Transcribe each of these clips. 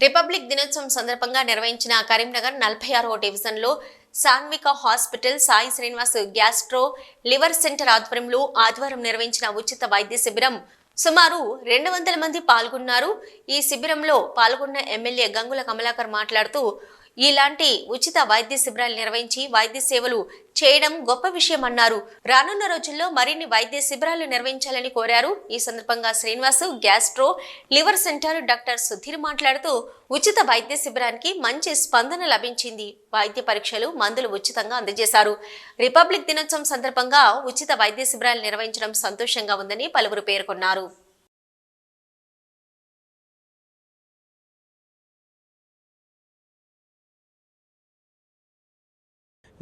Republic దినోత్సవం సందర్భంగా నిర్వహించిన కరీంనగర్ నలభై ఆరో డివిజన్లో Sanvika hospital Sai Srinivas gastro liver centre ఆధ్వర్యంలో ఆదివారం నిర్వహించిన ఉచిత వైద్య శిబిరం సుమారు రెండు వందల మంది పాల్గొన్నారు. ఈ శిబిరంలో పాల్గొన్న ఎమ్మెల్యే గంగుల కమలాకర్ మాట్లాడుతూ ఇలాంటి ఉచిత వైద్య శిబిరాలు నిర్వహించి వైద్య సేవలు చేయడం గొప్ప విషయం అన్నారు రానున్న రోజుల్లో మరిన్ని వైద్య శిబిరాలు నిర్వహించాలని కోరారు. ఈ సందర్భంగా Srinivasu gastro liver centre doctor Sudheer మాట్లాడుతూ ఉచిత వైద్య శిబిరానికి మంచి స్పందన లభించింది. వైద్య పరీక్షలు మందులు ఉచితంగా అందజేశారు. రిపబ్లిక్ దినోత్సవం సందర్భంగా ఉచిత వైద్య శిబిరాలు నిర్వహించడం సంతోషంగా ఉందని పలువురు పేర్కొన్నారు.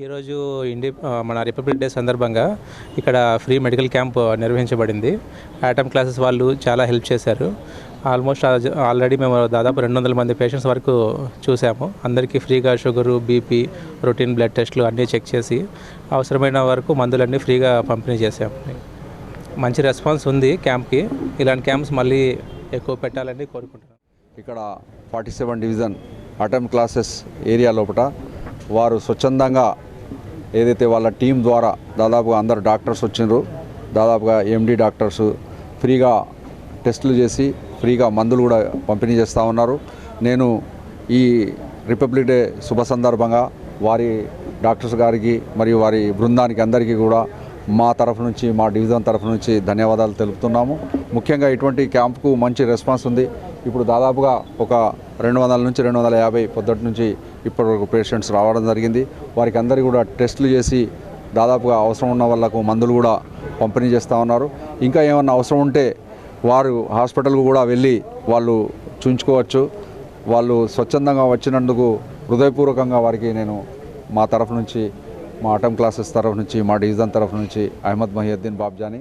ఈరోజు ఇండి మన రిపబ్లిక్ డే సందర్భంగా ఇక్కడ ఫ్రీ మెడికల్ క్యాంప్ నిర్వహించబడింది. ఆటమ్ క్లాసెస్ వాళ్ళు చాలా హెల్ప్ చేశారు. ఆల్మోస్ట్ ఆల్రెడీ మేము దాదాపు రెండు వందల మంది పేషెంట్స్ వరకు చూసాము. అందరికీ ఫ్రీగా షుగరు బీపీ రొటీన్ బ్లడ్ టెస్ట్లు అన్నీ చెక్ చేసి అవసరమైన వరకు మందులన్నీ ఫ్రీగా పంపిణీ చేసాము మంచి రెస్పాన్స్ ఉంది క్యాంప్కి. ఇలాంటి క్యాంప్స్ మళ్ళీ ఎక్కువ పెట్టాలని కోరుకుంటున్నాను ఇక్కడ forty seven division attempt classes area లోపల వారు స్వచ్ఛందంగా ఏదైతే వాళ్ళ టీం ద్వారా దాదాపుగా అందరు డాక్టర్స్ వచ్చినారు దాదాపుగా ఎండి డాక్టర్స్ ఫ్రీగా టెస్టులు చేసి ఫ్రీగా మందులు కూడా పంపిణీ చేస్తూ ఉన్నారు. నేను ఈ రిపబ్లిక్ డే శుభ సందర్భంగా వారి డాక్టర్స్ గారికి మరియు వారి బృందానికి అందరికీ కూడా మా తరఫు నుంచి మా డివిజన్ తరఫు నుంచి ధన్యవాదాలు తెలుపుతున్నాము. ముఖ్యంగా ఇటువంటి క్యాంప్కు మంచి రెస్పాన్స్ ఉంది. ఇప్పుడు దాదాపుగా ఒక రెండు వందల నుంచి రెండు వందల యాభై పొద్దుటి నుంచి ఇప్పటి వరకు పేషెంట్స్ రావడం జరిగింది. వారికి అందరికీ కూడా టెస్టులు చేసి దాదాపుగా అవసరం ఉన్న వాళ్ళకు మందులు కూడా పంపిణీ చేస్తూ ఉన్నారు. ఇంకా ఏమన్నా అవసరం ఉంటే వారు హాస్పిటల్కు కూడా వెళ్ళి వాళ్ళు చూయించుకోవచ్చు. వాళ్ళు స్వచ్ఛందంగా వచ్చినందుకు హృదయపూర్వకంగా వారికి నేను మా తరఫు నుంచి మా అటమ్ క్లాసెస్ తరఫు నుంచి మా డివిజన్ తరఫు నుంచి అహ్మద్ మహియుద్దీన్ బాబ్జాని